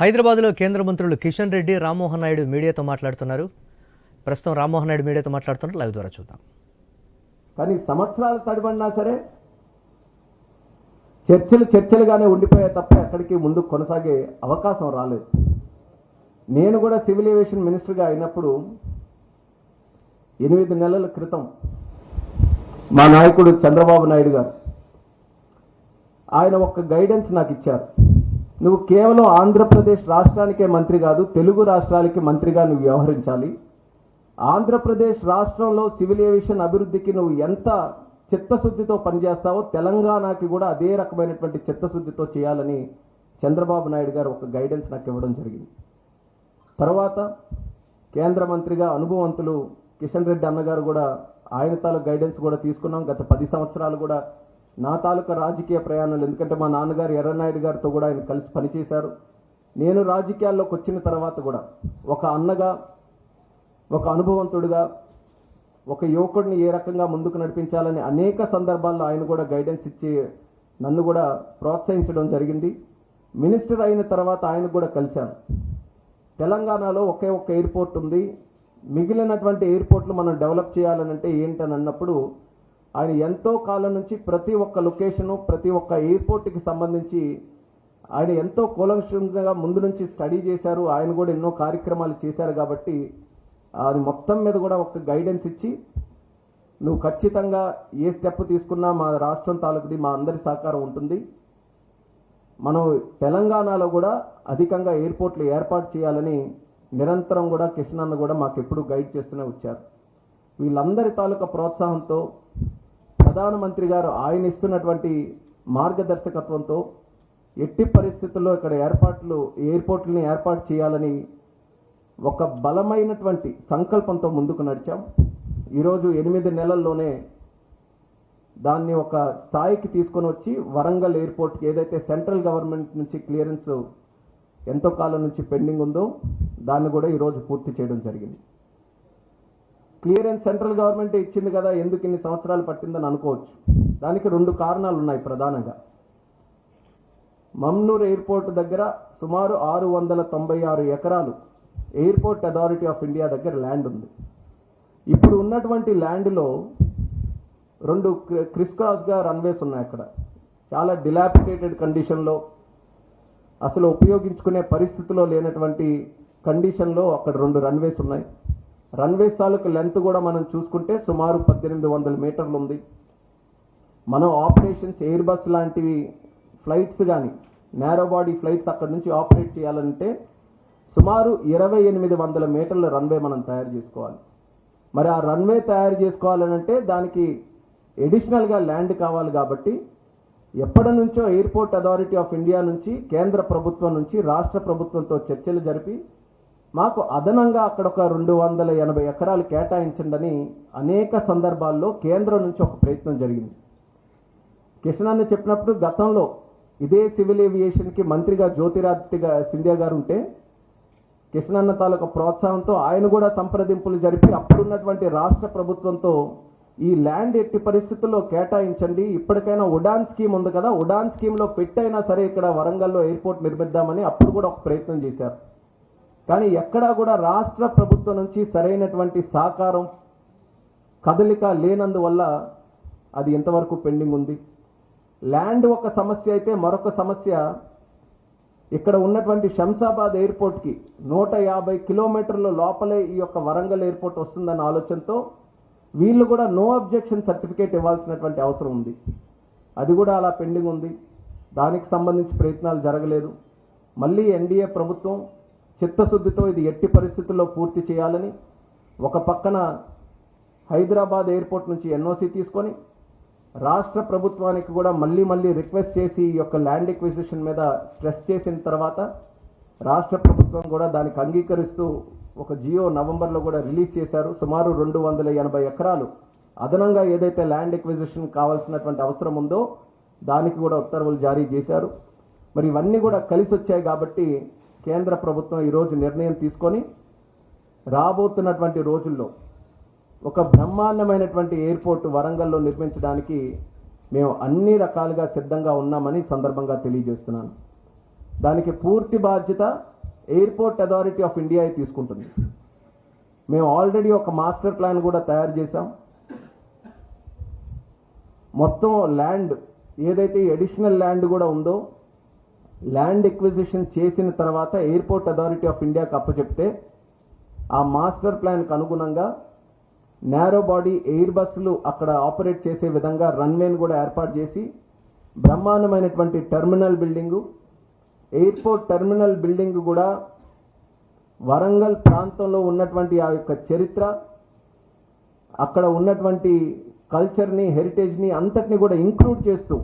హైదరాబాద్లో కేంద్ర మంత్రులు కిషన్ రెడ్డి రామ్మోహన్ నాయుడు మీడియాతో మాట్లాడుతున్నారు. ప్రస్తుతం రామ్మోహన్ నాయుడు మీడియాతో మాట్లాడుతున్నారు లైవ్ ద్వారా చూద్దాం. కానీ సంవత్సరాలు తడిబడినా సరే చర్చలు చర్చలుగానే ఉండిపోయే తప్ప ఎక్కడికి ముందు కొనసాగే అవకాశం రాలేదు. నేను కూడా సివిల్ ఏవియేషన్ మినిస్టర్గా అయినప్పుడు ఎనిమిది నెలల క్రితం మా నాయకుడు చంద్రబాబు నాయుడు గారు ఆయన ఒక గైడెన్స్ నాకు ఇచ్చారు. నువ్వు కేవలం ఆంధ్రప్రదేశ్ రాష్ట్రానికే మంత్రి కాదు తెలుగు రాష్ట్రాలకి మంత్రిగా నువ్వు వ్యవహరించాలి. ఆంధ్రప్రదేశ్ రాష్ట్రంలో సివిల్ ఏవియేషన్ అభివృద్ధికి నువ్వు ఎంత చిత్తశుద్ధితో పనిచేస్తావో తెలంగాణకి కూడా అదే రకమైనటువంటి చిత్తశుద్ధితో చేయాలని చంద్రబాబు నాయుడు గారు ఒక గైడెన్స్ నాకు ఇవ్వడం జరిగింది. తర్వాత కేంద్ర మంత్రిగా అనుభవవంతులు కిషన్ రెడ్డి అన్నగారు కూడా ఆయన తాలూ గైడెన్స్ కూడా తీసుకున్నాం. గత పది సంవత్సరాలు కూడా నా తాలూకా రాజకీయ ప్రయాణాలు ఎందుకంటే మా నాన్నగారు ఎర్రనాయుడు గారితో కూడా ఆయన కలిసి పనిచేశారు. నేను రాజకీయాల్లోకి వచ్చిన తర్వాత కూడా ఒక అన్నగా ఒక అనుభవంతుడిగా ఒక యువకుడిని ఏ రకంగా ముందుకు నడిపించాలని అనేక సందర్భాల్లో ఆయన కూడా గైడెన్స్ ఇచ్చి నన్ను కూడా ప్రోత్సహించడం జరిగింది. మినిస్టర్ అయిన తర్వాత ఆయన కూడా కలిశాను తెలంగాణలో ఒకే ఒక్క ఎయిర్పోర్ట్ ఉంది. మిగిలినటువంటి ఎయిర్పోర్ట్లు మనం డెవలప్ చేయాలనంటే ఏంటని అన్నప్పుడు ఆయన ఎంతో కాలం నుంచి ప్రతి ఒక్క లొకేషను ప్రతి ఒక్క ఎయిర్పోర్ట్కి సంబంధించి ఆయన ఎంతో కూలంగా ముందు నుంచి స్టడీ చేశారు. ఆయన కూడా ఎన్నో కార్యక్రమాలు చేశారు కాబట్టి అది మొత్తం మీద కూడా ఒక గైడెన్స్ ఇచ్చి నువ్వు ఖచ్చితంగా ఏ స్టెప్ తీసుకున్నా మా రాష్ట్రం తాలూకుది మా అందరి సహకారం ఉంటుంది. మనం తెలంగాణలో కూడా అధికంగా ఎయిర్పోర్ట్లు ఏర్పాటు చేయాలని నిరంతరం కూడా కిషన్ అన్న కూడా మాకు ఎప్పుడు గైడ్ చేస్తూనే వచ్చారు. వీళ్ళందరి తాలూకా ప్రోత్సాహంతో ప్రధానమంత్రి గారు ఆయన ఇస్తున్నటువంటి మార్గదర్శకత్వంతో ఎట్టి పరిస్థితుల్లో ఇక్కడ ఏర్పాట్లు ఎయిర్పోర్ట్లని ఏర్పాటు చేయాలని ఒక బలమైనటువంటి సంకల్పంతో ముందుకు నడిచాం. ఈరోజు ఎనిమిది నెలల్లోనే దాన్ని ఒక స్థాయికి తీసుకొని వచ్చి వరంగల్ ఎయిర్పోర్ట్కి ఏదైతే సెంట్రల్ గవర్నమెంట్ నుంచి క్లియరెన్స్ ఎంతో కాలం నుంచి పెండింగ్ ఉందో దాన్ని కూడా ఈరోజు పూర్తి చేయడం జరిగింది. క్లియరెన్స్ సెంట్రల్ గవర్నమెంట్ ఇచ్చింది కదా ఎందుకు ఇన్ని సంవత్సరాలు పట్టిందని అనుకోవచ్చు. దానికి రెండు కారణాలు ఉన్నాయి ప్రధానంగా. మమ్నూర్ ఎయిర్పోర్ట్ దగ్గర సుమారు ఆరు వందల తొంభై ఆరు ఎకరాలు ఎయిర్పోర్ట్ అథారిటీ ఆఫ్ ఇండియా దగ్గర ల్యాండ్ ఉంది. ఇప్పుడు ఉన్నటువంటి ల్యాండ్లో రెండు క్రిస్ క్రాస్గా రన్వేస్ ఉన్నాయి అక్కడ. చాలా డిలాపిటేటెడ్ కండిషన్లో అసలు ఉపయోగించుకునే పరిస్థితిలో లేనటువంటి కండిషన్లో అక్కడ రెండు రన్వేస్ ఉన్నాయి. రన్వే తాలూకు లెంత్ కూడా మనం చూసుకుంటే సుమారు పద్దెనిమిది వందల మీటర్లు ఉంది మనం ఆపరేషన్స్ ఎయిర్ బస్ లాంటివి ఫ్లైట్స్ కానీ నేరో బాడీ ఫ్లైట్స్ అక్కడ నుంచి ఆపరేట్ చేయాలంటే సుమారు ఇరవై ఎనిమిది వందల మీటర్ల రన్వే మనం తయారు చేసుకోవాలి. మరి ఆ రన్వే తయారు చేసుకోవాలనంటే దానికి ఎడిషనల్గా ల్యాండ్ కావాలి కాబట్టి ఎప్పటి నుంచో ఎయిర్పోర్ట్ అథారిటీ ఆఫ్ ఇండియా నుంచి కేంద్ర ప్రభుత్వం నుంచి రాష్ట్ర ప్రభుత్వంతో చర్చలు జరిపి మాకు అదనంగా అక్కడ ఒక రెండు వందల ఎనభై ఎకరాలు కేటాయించండి అనేక సందర్భాల్లో కేంద్రం నుంచి ఒక ప్రయత్నం జరిగింది. కిషన్ అన్న చెప్పినప్పుడు గతంలో ఇదే సివిల్ ఏవియేషన్కి మంత్రిగా జ్యోతిరాదిత్య సింధియా గారు ఉంటే కిషన్ అన్న తాలూకా ప్రోత్సాహంతో ఆయన కూడా సంప్రదింపులు జరిపి అప్పుడున్నటువంటి రాష్ట్ర ప్రభుత్వంతో ఈ ల్యాండ్ ఎట్టి పరిస్థితుల్లో కేటాయించండి. ఇప్పటికైనా ఉడాన్ స్కీమ్ ఉంది కదా ఉడాన్ స్కీమ్లో పెట్టైనా సరే ఇక్కడ వరంగల్లో ఎయిర్పోర్ట్ నిర్మిద్దామని అప్పుడు కూడా ఒక ప్రయత్నం చేశారు. కానీ ఎక్కడా కూడా రాష్ట్ర ప్రభుత్వం నుంచి సరైనటువంటి సహకారం కదలిక లేనందువల్ల అది ఎంతవరకు పెండింగ్ ఉంది. ల్యాండ్ ఒక సమస్య అయితే మరొక సమస్య ఇక్కడ ఉన్నటువంటి శంషాబాద్ ఎయిర్పోర్ట్కి నూట యాభై కిలోమీటర్ల లోపలే ఈ యొక్క వరంగల్ ఎయిర్పోర్ట్ వస్తుందన్న ఆలోచనతో వీళ్ళు కూడా నో అబ్జెక్షన్ సర్టిఫికేట్ ఇవ్వాల్సినటువంటి అవసరం ఉంది. అది కూడా అలా పెండింగ్ ఉంది. దానికి సంబంధించి ప్రయత్నాలు జరగలేదు. మళ్ళీ ఎన్డీఏ ప్రభుత్వం చిత్తశుద్ధితో ఇది ఎట్టి పరిస్థితుల్లో పూర్తి చేయాలని ఒక పక్కన హైదరాబాద్ ఎయిర్పోర్ట్ నుంచి ఎన్ఓసి తీసుకొని రాష్ట్ర ప్రభుత్వానికి కూడా మళ్ళీ మళ్ళీ రిక్వెస్ట్ చేసి ఈ యొక్క ల్యాండ్ ఎక్విజిషన్ మీద స్ట్రెస్ చేసిన తర్వాత రాష్ట్ర ప్రభుత్వం కూడా దానికి అంగీకరిస్తూ ఒక జియో నవంబర్లో కూడా రిలీజ్ చేశారు. సుమారు రెండు వందల ఎనభై ఎకరాలు అదనంగా ఏదైతే ల్యాండ్ ఎక్విజిషన్ కావాల్సినటువంటి అవసరం ఉందో దానికి కూడా ఉత్తర్వులు జారీ చేశారు. మరి ఇవన్నీ కూడా కలిసి వచ్చాయి కాబట్టి కేంద్ర ప్రభుత్వం ఈరోజు నిర్ణయం తీసుకొని రాబోతున్నటువంటి రోజుల్లో ఒక బ్రహ్మాండమైనటువంటి ఎయిర్పోర్ట్ వరంగల్లో నిర్మించడానికి మేము అన్ని రకాలుగా సిద్ధంగా ఉన్నామని సందర్భంగా తెలియజేస్తున్నాను. దానికి పూర్తి బాధ్యత ఎయిర్పోర్ట్ అథారిటీ ఆఫ్ ఇండియా తీసుకుంటుంది. మేము ఆల్రెడీ ఒక మాస్టర్ ప్లాన్ కూడా తయారు చేశాం. మొత్తం ల్యాండ్ ఏదైతే అడిషనల్ ల్యాండ్ కూడా ఉందో ల్యాండ్ ఎక్విజిషన్ చేసిన తర్వాత ఎయిర్పోర్ట్ అథారిటీ ఆఫ్ ఇండియాకి అప్పచెప్తే ఆ మాస్టర్ ప్లాన్కు అనుగుణంగా నేరో బాడీ ఎయిర్ బస్సులు అక్కడ ఆపరేట్ చేసే విధంగా రన్వేను కూడా ఏర్పాటు చేసి బ్రహ్మాండమైనటువంటి terminal building airport terminal building కూడా వరంగల్ ప్రాంతంలో ఉన్నటువంటి ఆ యొక్క చరిత్ర అక్కడ ఉన్నటువంటి కల్చర్ని హెరిటేజ్ని అంతటిని కూడా ఇంక్లూడ్ చేస్తూ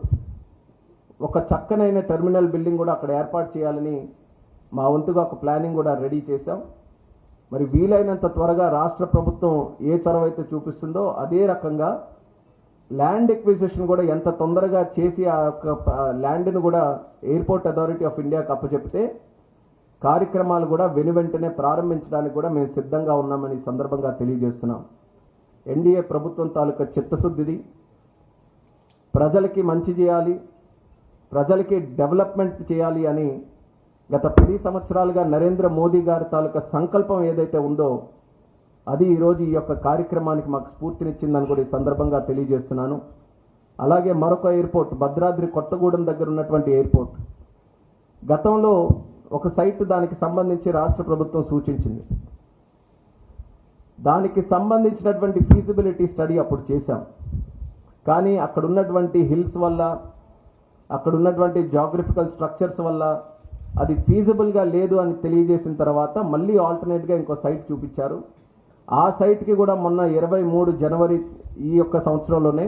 ఒక చక్కనైన టెర్మినల్ బిల్డింగ్ కూడా అక్కడ ఏర్పాటు చేయాలని మా వంతుగా ఒక ప్లానింగ్ కూడా రెడీ చేశాం. మరి వీలైనంత త్వరగా రాష్ట్ర ప్రభుత్వం ఏ చొరవ అయితే చూపిస్తుందో అదే రకంగా ల్యాండ్ ఎక్విజిషన్ కూడా ఎంత తొందరగా చేసి ఆ యొక్క ల్యాండ్ను కూడా ఎయిర్పోర్ట్ అథారిటీ ఆఫ్ ఇండియాకి అప్పచెప్తే కార్యక్రమాలు కూడా వెను వెంటనే ప్రారంభించడానికి కూడా మేము సిద్ధంగా ఉన్నామని సందర్భంగా తెలియజేస్తున్నాం. ఎన్డీఏ ప్రభుత్వం తాలూకా చిత్తశుద్ధిది. ప్రజలకి మంచి చేయాలి. ప్రజలకి డెవలప్మెంట్ చేయాలి అని గత పది సంవత్సరాలుగా నరేంద్ర మోదీ గారి తాలూకా సంకల్పం ఏదైతే ఉందో అది ఈరోజు ఈ యొక్క కార్యక్రమానికి మాకు స్ఫూర్తినిచ్చిందని కూడా ఈ సందర్భంగా తెలియజేస్తున్నాను. అలాగే మరొక ఎయిర్పోర్ట్ భద్రాద్రి కొత్తగూడెం దగ్గర ఉన్నటువంటి ఎయిర్పోర్ట్. గతంలో ఒక సైట్ దానికి సంబంధించి రాష్ట్ర ప్రభుత్వం సూచించింది. దానికి సంబంధించినటువంటి ఫీజిబిలిటీ స్టడీ అప్పుడు చేశాం. కానీ అక్కడ ఉన్నటువంటి హిల్స్ వల్ల అక్కడ ఉన్నటువంటి జాగ్రఫికల్ స్ట్రక్చర్స్ వల్ల అది ఫీజిబుల్గా లేదు అని తెలియజేసిన తర్వాత మళ్ళీ ఆల్టర్నేట్గా ఇంకో సైట్ చూపించారు. ఆ సైట్కి కూడా మొన్న ఇరవై మూడు జనవరి ఈ యొక్క సంవత్సరంలోనే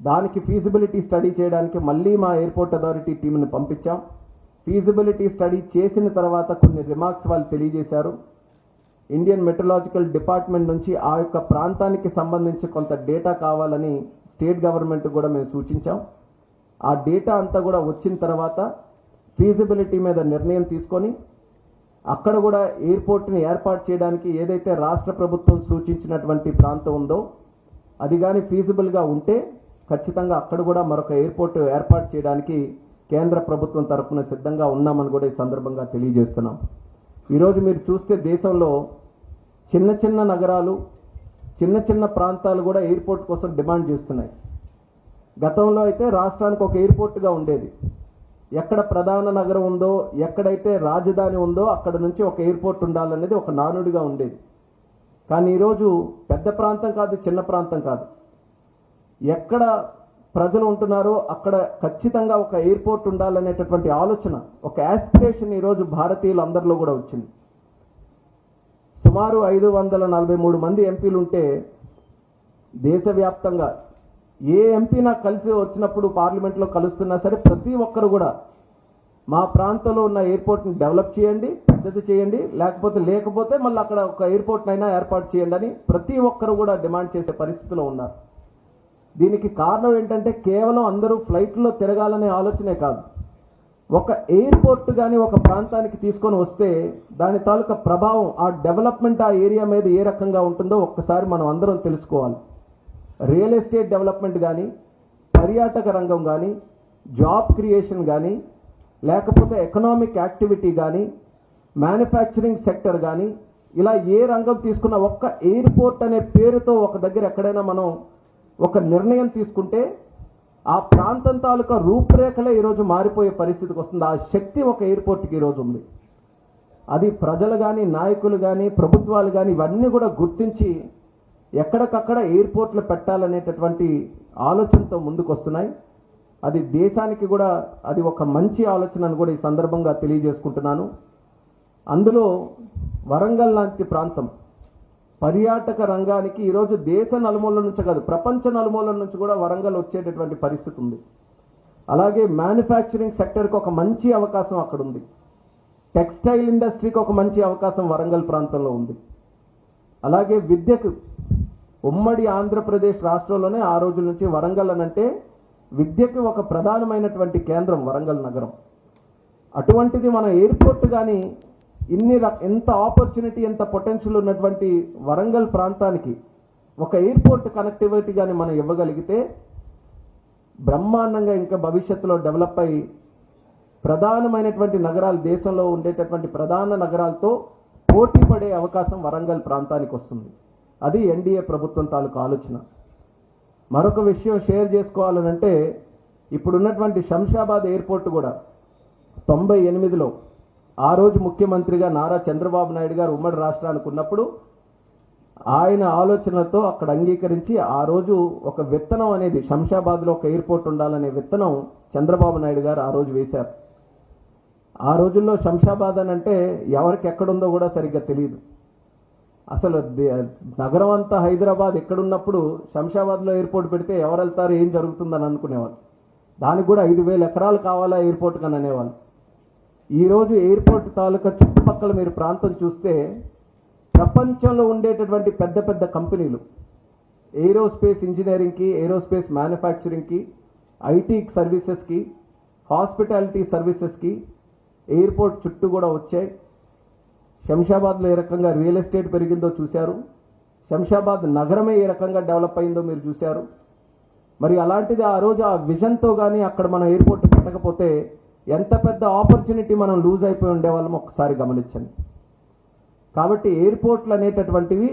దానికి ఫీజిబిలిటీ స్టడీ చేయడానికి మళ్ళీ మా ఎయిర్పోర్ట్ అథారిటీ టీంని పంపించాం. ఫీజిబిలిటీ స్టడీ చేసిన తర్వాత కొన్ని రిమార్క్స్ వాళ్ళు తెలియజేశారు. ఇండియన్ మెట్రలాజికల్ డిపార్ట్మెంట్ నుంచి ఆ యొక్క ప్రాంతానికి సంబంధించి కొంత డేటా కావాలని స్టేట్ గవర్నమెంట్ కూడా మేము సూచించాం. ఆ డేటా అంతా కూడా వచ్చిన తర్వాత ఫీజిబిలిటీ మీద నిర్ణయం తీసుకొని అక్కడ కూడా ఎయిర్పోర్ట్ని ఏర్పాటు చేయడానికి ఏదైతే రాష్ట్ర ప్రభుత్వం సూచించినటువంటి ప్రాంతం ఉందో అది కానీ ఫీజిబుల్గా ఉంటే ఖచ్చితంగా అక్కడ కూడా మరొక ఎయిర్పోర్ట్ ఏర్పాటు చేయడానికి కేంద్ర ప్రభుత్వం తరఫున సిద్ధంగా ఉన్నామని కూడా ఈ సందర్భంగా తెలియజేస్తున్నాం. ఈరోజు మీరు చూస్తే దేశంలో చిన్న చిన్న నగరాలు చిన్న చిన్న ప్రాంతాలు కూడా ఎయిర్పోర్ట్ కోసం డిమాండ్ చేస్తున్నాయి. గతంలో అయితే రాష్ట్రానికి ఒక ఎయిర్పోర్ట్గా ఉండేది. ఎక్కడ ప్రధాన నగరం ఉందో ఎక్కడైతే రాజధాని ఉందో అక్కడ నుంచి ఒక ఎయిర్పోర్ట్ ఉండాలనేది ఒక నానుడిగా ఉండేది. కానీ ఈరోజు పెద్ద ప్రాంతం కాదు చిన్న ప్రాంతం కాదు. ఎక్కడ ప్రజలు ఉంటున్నారో అక్కడ ఖచ్చితంగా ఒక ఎయిర్పోర్ట్ ఉండాలనేటటువంటి ఆలోచన ఒక యాస్పిరేషన్ ఈరోజు భారతీయులు అందరిలో కూడా వచ్చింది. సుమారు ఐదు వందల నలభై మూడు మంది ఎంపీలు ఉంటే దేశవ్యాప్తంగా ఏ ఎంపీ నాకు కలిసి వచ్చినప్పుడు పార్లమెంట్లో కలుస్తున్నా సరే ప్రతి ఒక్కరు కూడా మా ప్రాంతంలో ఉన్న ఎయిర్పోర్ట్ని డెవలప్ చేయండి పెద్దది చేయండి లేకపోతే లేకపోతే మళ్ళీ అక్కడ ఒక ఎయిర్పోర్ట్ అయినా ఏర్పాటు చేయండి అని ప్రతి ఒక్కరు కూడా డిమాండ్ చేసే పరిస్థితిలో ఉన్నారు. దీనికి కారణం ఏంటంటే కేవలం అందరూ ఫ్లైట్లో తిరగాలనే ఆలోచనే కాదు. ఒక ఎయిర్పోర్ట్ కానీ ఒక ప్రాంతానికి తీసుకొని వస్తే దాని తాలూకా ప్రభావం ఆ డెవలప్మెంట్ ఆ ఏరియా మీద ఏ రకంగా ఉంటుందో ఒక్కసారి మనం అందరం తెలుసుకోవాలి. రియల్ ఎస్టేట్ డెవలప్మెంట్ కానీ పర్యాటక రంగం కానీ జాబ్ క్రియేషన్ కానీ లేకపోతే ఎకనామిక్ యాక్టివిటీ కానీ మ్యానుఫ్యాక్చరింగ్ సెక్టర్ కానీ ఇలా ఏ రంగం తీసుకున్న ఒక్క ఎయిర్పోర్ట్ అనే పేరుతో ఒక దగ్గర ఎక్కడైనా మనం ఒక నిర్ణయం తీసుకుంటే ఆ ప్రాంతం తాలూకా రూపురేఖలే ఈరోజు మారిపోయే పరిస్థితికి వస్తుంది. ఆ శక్తి ఒక ఎయిర్పోర్ట్కి ఈరోజు ఉంది. అది ప్రజలు కానీ నాయకులు కానీ ప్రభుత్వాలు కానీ ఇవన్నీ కూడా గుర్తించి ఎక్కడికక్కడ ఎయిర్పోర్ట్లు పెట్టాలనేటటువంటి ఆలోచనతో ముందుకు వస్తున్నాయి అది దేశానికి కూడా అది ఒక మంచి ఆలోచనను కూడా ఈ సందర్భంగా తెలియజేసుకుంటున్నాను. అందులో వరంగల్ లాంటి ప్రాంతం పర్యాటక రంగానికి ఈరోజు దేశ నలుమూలల నుంచి కాదు ప్రపంచ నలుమూలల నుంచి కూడా వరంగల్ వచ్చేటటువంటి పరిస్థితి ఉంది. అలాగే మ్యానుఫ్యాక్చరింగ్ సెక్టర్కి ఒక మంచి అవకాశం అక్కడ ఉంది టెక్స్టైల్ ఇండస్ట్రీకి ఒక మంచి అవకాశం వరంగల్ ప్రాంతంలో ఉంది. అలాగే విద్యకు ఉమ్మడి ఆంధ్రప్రదేశ్ రాష్ట్రంలోనే ఆ రోజుల నుంచి వరంగల్ అనంటే విద్యకు ఒక ప్రధానమైనటువంటి కేంద్రం వరంగల్ నగరం. అటువంటిది మన ఎయిర్పోర్ట్ కానీ ఇన్ని రక ఎంత ఆపర్చునిటీ ఎంత పొటెన్షియల్ ఉన్నటువంటి వరంగల్ ప్రాంతానికి ఒక ఎయిర్పోర్ట్ కనెక్టివిటీ కానీ మనం ఇవ్వగలిగితే బ్రహ్మాండంగా ఇంకా భవిష్యత్తులో డెవలప్ అయ్యి ప్రధానమైనటువంటి నగరాలు దేశంలో ఉండేటటువంటి ప్రధాన నగరాలతో పోటీ పడే అవకాశం వరంగల్ ప్రాంతానికి వస్తుంది. అది ఎన్డీఏ ప్రభుత్వం తాలూకు ఆలోచన. మరొక విషయం షేర్ చేసుకోవాలనంటే ఇప్పుడున్నటువంటి శంషాబాద్ ఎయిర్పోర్ట్ కూడా తొంభై ఎనిమిదిలో ఆ రోజు ముఖ్యమంత్రిగా నారా చంద్రబాబు నాయుడు గారు ఉమ్మడి రాష్ట్రానికి ఉన్నప్పుడు ఆయన ఆలోచనలతో అక్కడ అంగీకరించి ఆ రోజు ఒక విత్తనం అనేది శంషాబాద్లో ఒక ఎయిర్పోర్ట్ ఉండాలనే విత్తనం చంద్రబాబు నాయుడు గారు ఆ రోజు వేశారు. ఆ రోజుల్లో శంషాబాద్ అని అంటే ఎవరికి ఎక్కడుందో కూడా సరిగ్గా తెలియదు. అసలు నగరం అంతా హైదరాబాద్ ఎక్కడున్నప్పుడు శంషాబాద్లో ఎయిర్పోర్ట్ పెడితే ఎవరు వెళ్తారు ఏం జరుగుతుందని అనుకునేవాళ్ళు. దానికి కూడా ఐదు వేల ఎకరాలు కావాలా ఎయిర్పోర్ట్ కని అనేవాళ్ళు. ఈరోజు ఎయిర్పోర్ట్ తాలూకా చుట్టుపక్కల మీరు ప్రాంతం చూస్తే ప్రపంచంలో ఉండేటటువంటి పెద్ద పెద్ద కంపెనీలు ఏరోస్పేస్ ఇంజనీరింగ్కి ఏరోస్పేస్ మ్యానుఫ్యాక్చరింగ్కి ఐటీ సర్వీసెస్కి హాస్పిటాలిటీ సర్వీసెస్కి ఎయిర్పోర్ట్ చుట్టూ కూడా వచ్చాయి. శంషాబాద్లో ఏ రకంగా రియల్ ఎస్టేట్ పెరిగిందో చూశారు. శంషాబాద్ నగరమే ఏ రకంగా డెవలప్ అయిందో మీరు చూశారు. మరి అలాంటిది ఆ రోజు ఆ విజన్తో కానీ అక్కడ మనం ఎయిర్పోర్ట్ పెట్టకపోతే ఎంత పెద్ద ఆపర్చునిటీ మనం లూజ్ అయిపోయి ఉండేవాళ్ళం ఒకసారి గమనించండి. కాబట్టి ఎయిర్పోర్ట్లు అనేటటువంటివి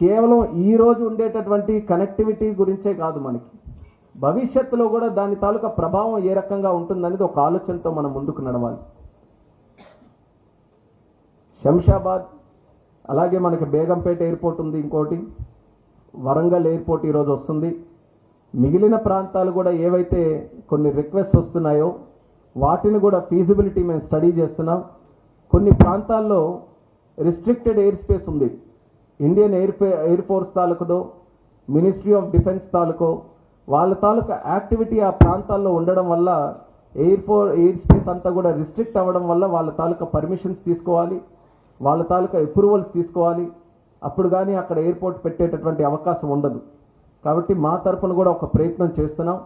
కేవలం ఈ రోజు ఉండేటటువంటి కనెక్టివిటీ గురించే కాదు మనకి. భవిష్యత్తులో కూడా దాని తాలూకా ప్రభావం ఏ రకంగా ఉంటుందనేది ఒక ఆలోచనతో మనం ముందుకు నడవాలి. శంషాబాద్ అలాగే మనకి బేగంపేట ఎయిర్పోర్ట్ ఉంది ఇంకోటి వరంగల్ ఎయిర్పోర్ట్ ఈరోజు వస్తుంది. మిగిలిన ప్రాంతాలు కూడా ఏవైతే కొన్ని రిక్వెస్ట్ వస్తున్నాయో వాటిని కూడా ఫీజిబిలిటీ మేము స్టడీ చేస్తున్నాం. కొన్ని ప్రాంతాల్లో రిస్ట్రిక్టెడ్ ఎయిర్ స్పేస్ ఉంది. ఇండియన్ ఎయిర్ ఎయిర్ ఫోర్స్ తాలూకుదో మినిస్ట్రీ ఆఫ్ డిఫెన్స్ తాలూకో వాళ్ళ తాలూకా యాక్టివిటీ ఆ ప్రాంతాల్లో ఉండడం వల్ల ఎయిర్ ఫోర్ ఎయిర్ స్పేస్ అంతా కూడా రిస్ట్రిక్ట్ అవ్వడం వల్ల వాళ్ళ తాలూకా పర్మిషన్స్ తీసుకోవాలి. వాళ్ళ తాలూకా అప్రూవల్స్ తీసుకోవాలి. అప్పుడు కానీ అక్కడ ఎయిర్పోర్ట్ పెట్టేటటువంటి అవకాశం ఉండదు. కాబట్టి మా తరపున కూడా ఒక ప్రయత్నం చేస్తున్నాం.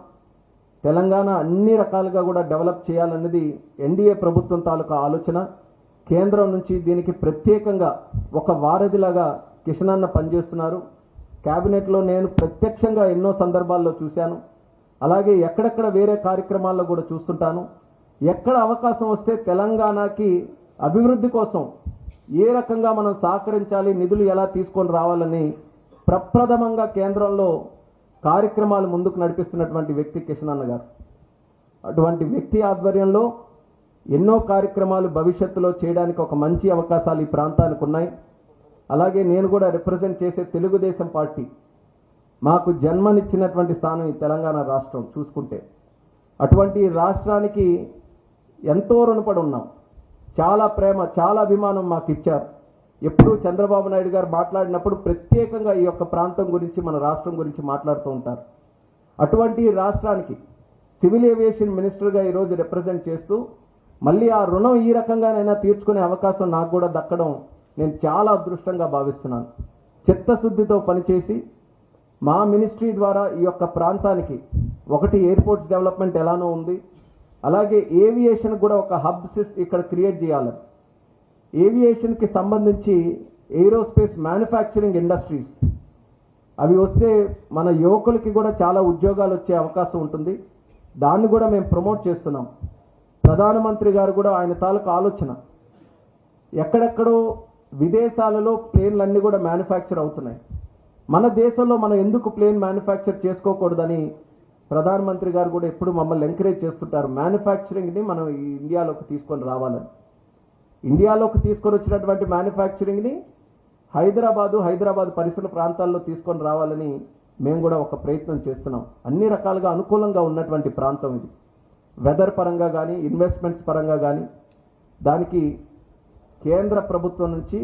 తెలంగాణ అన్ని రకాలుగా కూడా డెవలప్ చేయాలన్నది ఎన్డీఏ ప్రభుత్వం తాలూకా ఆలోచన. కేంద్రం నుంచి దీనికి ప్రత్యేకంగా ఒక వారధిలాగా కిషన్ అన్న పనిచేస్తున్నారు. క్యాబినెట్లో నేను ప్రత్యక్షంగా ఎన్నో సందర్భాల్లో చూశాను. అలాగే ఎక్కడెక్కడ వేరే కార్యక్రమాల్లో కూడా చూస్తుంటాను. ఎక్కడ అవకాశం వస్తే తెలంగాణకి అభివృద్ధి కోసం ఏ రకంగా మనం సహకరించాలి నిధులు ఎలా తీసుకొని రావాలని ప్రప్రథమంగా కేంద్రంలో కార్యక్రమాలు ముందుకు నడిపిస్తున్నటువంటి వ్యక్తి కిషన్ అన్న గారు. అటువంటి వ్యక్తి ఆధ్వర్యంలో ఎన్నో కార్యక్రమాలు భవిష్యత్తులో చేయడానికి ఒక మంచి అవకాశాలు ఈ ప్రాంతానికి ఉన్నాయి. అలాగే నేను కూడా రిప్రజెంట్ చేసే తెలుగుదేశం పార్టీ మాకు జన్మనిచ్చినటువంటి స్థానం ఈ తెలంగాణ రాష్ట్రం చూసుకుంటే. అటువంటి రాష్ట్రానికి ఎంతో రుణపడి ఉన్నాం. చాలా ప్రేమ చాలా అభిమానం మాకు ఇచ్చారు. ఎప్పుడు చంద్రబాబు నాయుడు గారు మాట్లాడినప్పుడు ప్రత్యేకంగా ఈ యొక్క ప్రాంతం గురించి మన రాష్ట్రం గురించి మాట్లాడుతూ ఉంటారు. అటువంటి రాష్ట్రానికి సివిల్ ఏవియేషన్ మినిస్టర్గా ఈరోజు రిప్రజెంట్ చేస్తూ మళ్ళీ ఆ రుణం ఈ రకంగానైనా తీర్చుకునే అవకాశం నాకు కూడా దక్కడం నేను చాలా అదృష్టంగా భావిస్తున్నాను. చిత్తశుద్ధితో పనిచేసి మా మినిస్ట్రీ ద్వారా ఈ యొక్క ప్రాంతానికి ఒకటి ఎయిర్పోర్ట్స్ డెవలప్మెంట్ ఎలానో ఉంది అలాగే ఏవియేషన్ కూడా ఒక హబ్ సిస్ ఇక్కడ క్రియేట్ చేయాలి. ఏవియేషన్కి సంబంధించి ఏరోస్పేస్ మ్యానుఫ్యాక్చరింగ్ ఇండస్ట్రీస్ అవి వస్తే మన యువకులకి కూడా చాలా ఉద్యోగాలు వచ్చే అవకాశం ఉంటుంది. దాన్ని కూడా మేము ప్రమోట్ చేస్తున్నాం. ప్రధానమంత్రి గారు కూడా ఆయన తాలూకు ఆలోచన. ఎక్కడెక్కడో విదేశాలలో ప్లేన్లన్నీ కూడా మ్యానుఫ్యాక్చర్ అవుతున్నాయి. మన దేశంలో మనం ఎందుకు ప్లేన్ మ్యానుఫ్యాక్చర్ చేసుకోకూడదని ప్రధానమంత్రి గారు కూడా ఎప్పుడు మమ్మల్ని ఎంకరేజ్ చేస్తుంటారు. మ్యానుఫ్యాక్చరింగ్ని మనం ఈ ఇండియాలోకి తీసుకొని రావాలని. ఇండియాలోకి తీసుకొని వచ్చినటువంటి మ్యానుఫ్యాక్చరింగ్ని హైదరాబాదు హైదరాబాద్ పరిసర ప్రాంతాల్లో తీసుకొని రావాలని మేము కూడా ఒక ప్రయత్నం చేస్తున్నాం. అన్ని రకాలుగా అనుకూలంగా ఉన్నటువంటి ప్రాంతం ఇది. వెదర్ పరంగా కానీ ఇన్వెస్ట్మెంట్స్ పరంగా కానీ దానికి కేంద్ర ప్రభుత్వం నుంచి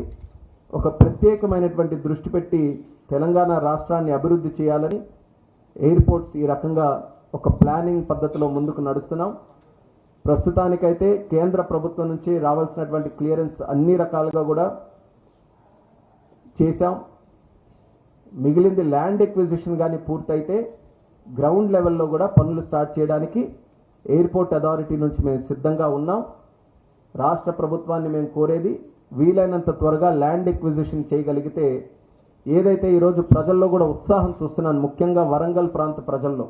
ఒక ప్రత్యేకమైనటువంటి దృష్టి పెట్టి తెలంగాణ రాష్ట్రాన్ని అభివృద్ధి చేయాలని ఎయిర్పోర్ట్స్ ఈ రకంగా ఒక ప్లానింగ్ పద్ధతిలో ముందుకు నడుస్తున్నాం. ప్రస్తుతానికైతే కేంద్ర ప్రభుత్వం నుంచి రావాల్సినటువంటి క్లియరెన్స్ అన్ని రకాలుగా కూడా చేశాం. మిగిలింది ల్యాండ్ ఎక్విజిషన్ కానీ పూర్తయితే గ్రౌండ్ లెవెల్లో కూడా పనులు స్టార్ట్ చేయడానికి ఎయిర్పోర్ట్ అథారిటీ నుంచి మేము సిద్ధంగా ఉన్నాం. రాష్ట్ర ప్రభుత్వాన్ని మేము కోరేది వీలైనంత త్వరగా ల్యాండ్ ఎక్విజిషన్ చేయగలిగితే ఏదైతే ఈరోజు ప్రజల్లో కూడా ఉత్సాహం చూస్తున్నాను ముఖ్యంగా వరంగల్ ప్రాంత ప్రజల్లో.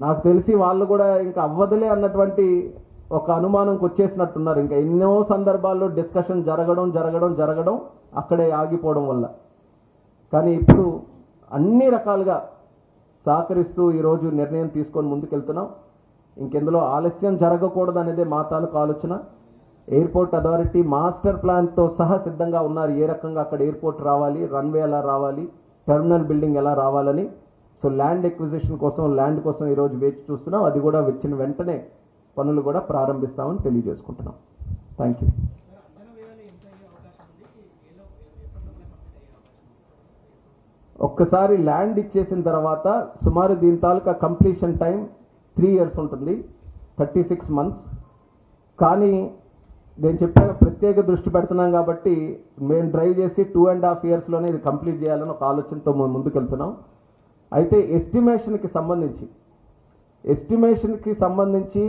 నాకు తెలిసి వాళ్ళు కూడా ఇంకా అవ్వదులే అన్నటువంటి ఒక అనుమానంకి వచ్చేసినట్టున్నారు. ఇంకా ఎన్నో సందర్భాల్లో డిస్కషన్ జరగడం జరగడం జరగడం అక్కడే ఆగిపోవడం వల్ల. కానీ ఇప్పుడు అన్ని రకాలుగా సహకరిస్తూ ఈరోజు నిర్ణయం తీసుకొని ముందుకెళ్తున్నాం. ఇంకెందులో ఆలస్యం జరగకూడదు అనేదే మా తాలూకు ఆలోచన. ఎయిర్పోర్ట్ అథారిటీ మాస్టర్ ప్లాన్తో సహా సిద్ధంగా ఉన్నారు. ఏ రకంగా అక్కడ ఎయిర్పోర్ట్ రావాలి రన్వే ఎలా రావాలి టెర్మినల్ బిల్డింగ్ ఎలా రావాలని. సో ల్యాండ్ ఎక్విజిషన్ కోసం ల్యాండ్ కోసం ఈరోజు వేచి చూస్తున్నాం. అది కూడా వచ్చిన వెంటనే పనులు కూడా ప్రారంభిస్తామని తెలియజేసుకుంటున్నాం. థ్యాంక్ యూ ఒక్కసారి ల్యాండ్ ఇచ్చేసిన తర్వాత సుమారు దీని తాలూకా కంప్లీషన్ టైం త్రీ ఇయర్స్ ఉంటుంది థర్టీ సిక్స్ మంత్స్. కానీ నేను చెప్పాను ప్రత్యేక దృష్టి పెడుతున్నాం కాబట్టి మేము డ్రైవ్ చేసి టూ అండ్ హాఫ్ ఇయర్స్లోనే ఇది కంప్లీట్ చేయాలని ఒక ఆలోచనతో మేము ముందుకెళ్తున్నాం. అయితే ఎస్టిమేషన్కి సంబంధించి ఎస్టిమేషన్కి సంబంధించి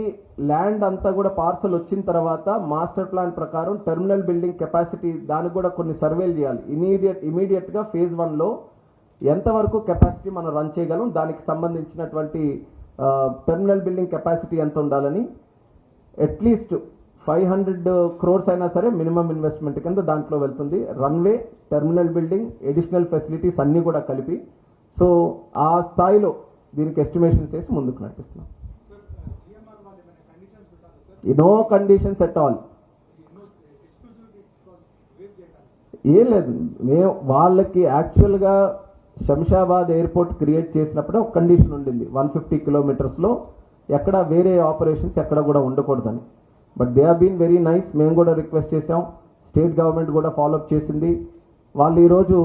ల్యాండ్ అంతా కూడా పార్సల్ వచ్చిన తర్వాత మాస్టర్ ప్లాన్ ప్రకారం టెర్మినల్ బిల్డింగ్ కెపాసిటీ దానికి కూడా కొన్ని సర్వేలు చేయాలి. ఇమీడియట్ ఇమీడియట్గా ఫేజ్ వన్లో ఎంతవరకు కెపాసిటీ మనం రన్ చేయగలం దానికి సంబంధించినటువంటి టెర్మినల్ బిల్డింగ్ కెపాసిటీ ఎంత ఉండాలని అట్లీస్ట్ ఫైవ్ హండ్రెడ్ క్రోర్స్ అయినా సరే మినిమం ఇన్వెస్ట్మెంట్ కింద దాంట్లో వెళ్తుంది. Runway terminal building additional facilities అన్నీ కూడా కలిపి. సో ఆ స్థాయిలో దీనికి ఎస్టిమేషన్ చేసి ముందుకు నడిపిస్తున్నాం. నో కండిషన్స్ ఎట్ ఆల్ ఏం లేదు. మేము వాళ్ళకి యాక్చువల్గా శంషాబాద్ ఎయిర్పోర్ట్ క్రియేట్ చేసినప్పుడే ఒక కండిషన్ ఉండింది. వన్ ఫిఫ్టీ కిలోమీటర్స్లో ఎక్కడ వేరే ఆపరేషన్స్ ఎక్కడ కూడా ఉండకూడదని. But they been very nice మేము కూడా రిక్వెస్ట్ చేసాం స్టేట్ గవర్నమెంట్ కూడా ఫాలోఅప్ చేసింది. వాళ్ళు ఈరోజు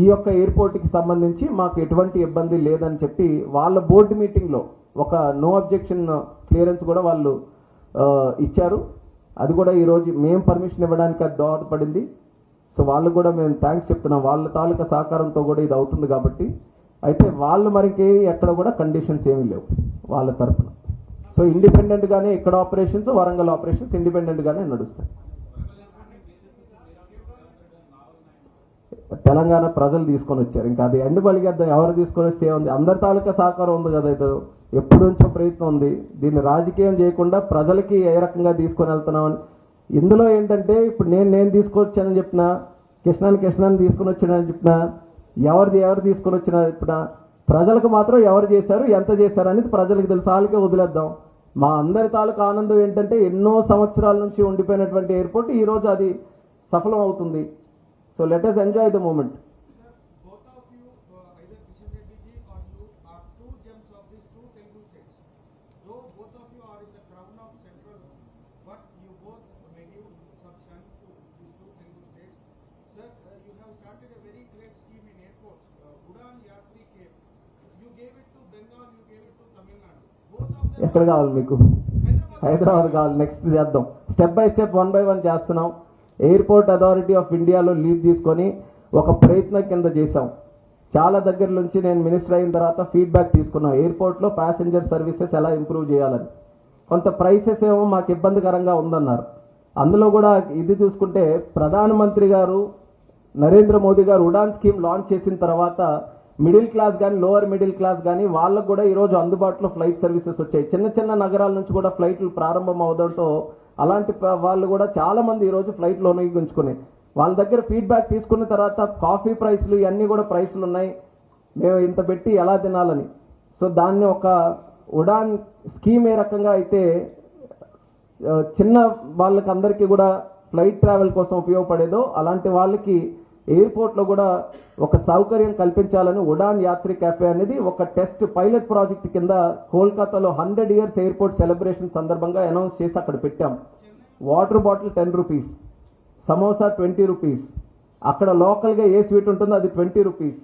ఈ యొక్క ఎయిర్పోర్ట్కి సంబంధించి మాకు ఎటువంటి ఇబ్బంది లేదని చెప్పి వాళ్ళ బోర్డు మీటింగ్లో ఒక నో అబ్జెక్షన్ క్లియరెన్స్ కూడా వాళ్ళు ఇచ్చారు. అది కూడా ఈరోజు మేము పర్మిషన్ ఇవ్వడానికి అది దోహదపడింది. సో వాళ్ళు కూడా మేము థ్యాంక్స్ చెప్తున్నాం. వాళ్ళ తాలూకా సహకారంతో కూడా ఇది అవుతుంది కాబట్టి. అయితే వాళ్ళు మరికి ఎక్కడ కూడా కండిషన్స్ ఏమీ లేవు. వాళ్ళ తరపున. సో ఇండిపెండెంట్ గానే ఇక్కడ ఆపరేషన్స్ వరంగల్ ఆపరేషన్స్ ఇండిపెండెంట్ గానే నడుస్తాయి. తెలంగాణ ప్రజలు తీసుకొని వచ్చారు. ఇంకా అది ఎండు బలిగేద్దాం ఎవరు తీసుకొని వస్తే ఉంది? అందరి తాలూకా సహకారం ఉంది కదా ఇది. ఎప్పటి నుంచో ప్రయత్నం ఉంది. దీన్ని రాజకీయం చేయకుండా ప్రజలకి ఏ రకంగా తీసుకొని వెళ్తున్నామని. ఇందులో ఏంటంటే ఇప్పుడు నేను నేను తీసుకొచ్చానని చెప్పిన కృష్ణాని కృష్ణాన్ని తీసుకొని వచ్చానని చెప్పిన ఎవరిది ఎవరు తీసుకొని వచ్చినా చెప్పిన ప్రజలకు మాత్రం ఎవరు చేశారు ఎంత చేశారు అనేది ప్రజలకు తెలుసు. వాళ్ళకే వదిలేద్దాం. మా అందరి తాలూకా ఆనందం ఏంటంటే ఎన్నో సంవత్సరాల నుంచి ఉండిపోయినటువంటి ఎయిర్పోర్ట్. ఈరోజు అది సఫలం అవుతుంది so let us enjoy the moment కావాలి మీకు. హైదరాబాద్ కావాలి నెక్స్ట్ చేద్దాం. Step by step one by one చేస్తున్నాం. ఎయిర్పోర్ట్ అథారిటీ ఆఫ్ ఇండియాలో లీడ్ తీసుకొని ఒక ప్రయత్నం కింద చేశాం. చాలా దగ్గర నుంచి నేను మినిస్టర్ అయిన తర్వాత ఫీడ్బ్యాక్ తీసుకున్నాం. ఎయిర్పోర్ట్లో ప్యాసింజర్ సర్వీసెస్ ఎలా ఇంప్రూవ్ చేయాలని. కొంత ప్రైసెస్ ఏమో మాకు ఇబ్బందికరంగా ఉందన్నారు. అందులో కూడా ఇది చూసుకుంటే ప్రధానమంత్రి గారు నరేంద్ర మోదీ గారు ఉడాన్ స్కీమ్ లాంచ్ చేసిన తర్వాత మిడిల్ క్లాస్ కానీ లోవర్ మిడిల్ క్లాస్ కానీ వాళ్ళకు కూడా ఈరోజు అందుబాటులో ఫ్లైట్ సర్వీసెస్ వచ్చాయి. చిన్న చిన్న నగరాల నుంచి కూడా ఫ్లైట్లు ప్రారంభం అవడంతో అలాంటి వాళ్ళు కూడా చాలా మంది ఈరోజు ఫ్లైట్ లోనిగించుకుని వాళ్ళ దగ్గర ఫీడ్బ్యాక్ తీసుకున్న తర్వాత కాఫీ ప్రైస్లు ఇవన్నీ కూడా ప్రైస్లు ఉన్నాయి. మేము ఇంత పెట్టి ఎలా తినాలని? సో దాన్ని ఒక ఉడాన్ స్కీమ్ ఏ రకంగా అయితే చిన్న వాళ్ళకి అందరికీ కూడా ఫ్లైట్ ట్రావెల్ కోసం ఉపయోగపడేదో అలాంటి వాళ్ళకి ఎయిర్పోర్ట్లో కూడా ఒక సౌకర్యం కల్పించాలని ఉడాన్ యాత్రి క్యాఫే అనేది ఒక టెస్ట్ పైలట్ ప్రాజెక్ట్ కింద కోల్కతాలో హండ్రెడ్ ఇయర్స్ ఎయిర్పోర్ట్ సెలబ్రేషన్ సందర్భంగా అనౌన్స్ చేసి అక్కడ పెట్టాం. Water bottle ten rupees samosa twenty rupees అక్కడ లోకల్గా ఏ స్వీట్ ఉంటుందో అది ట్వంటీ రూపీస్.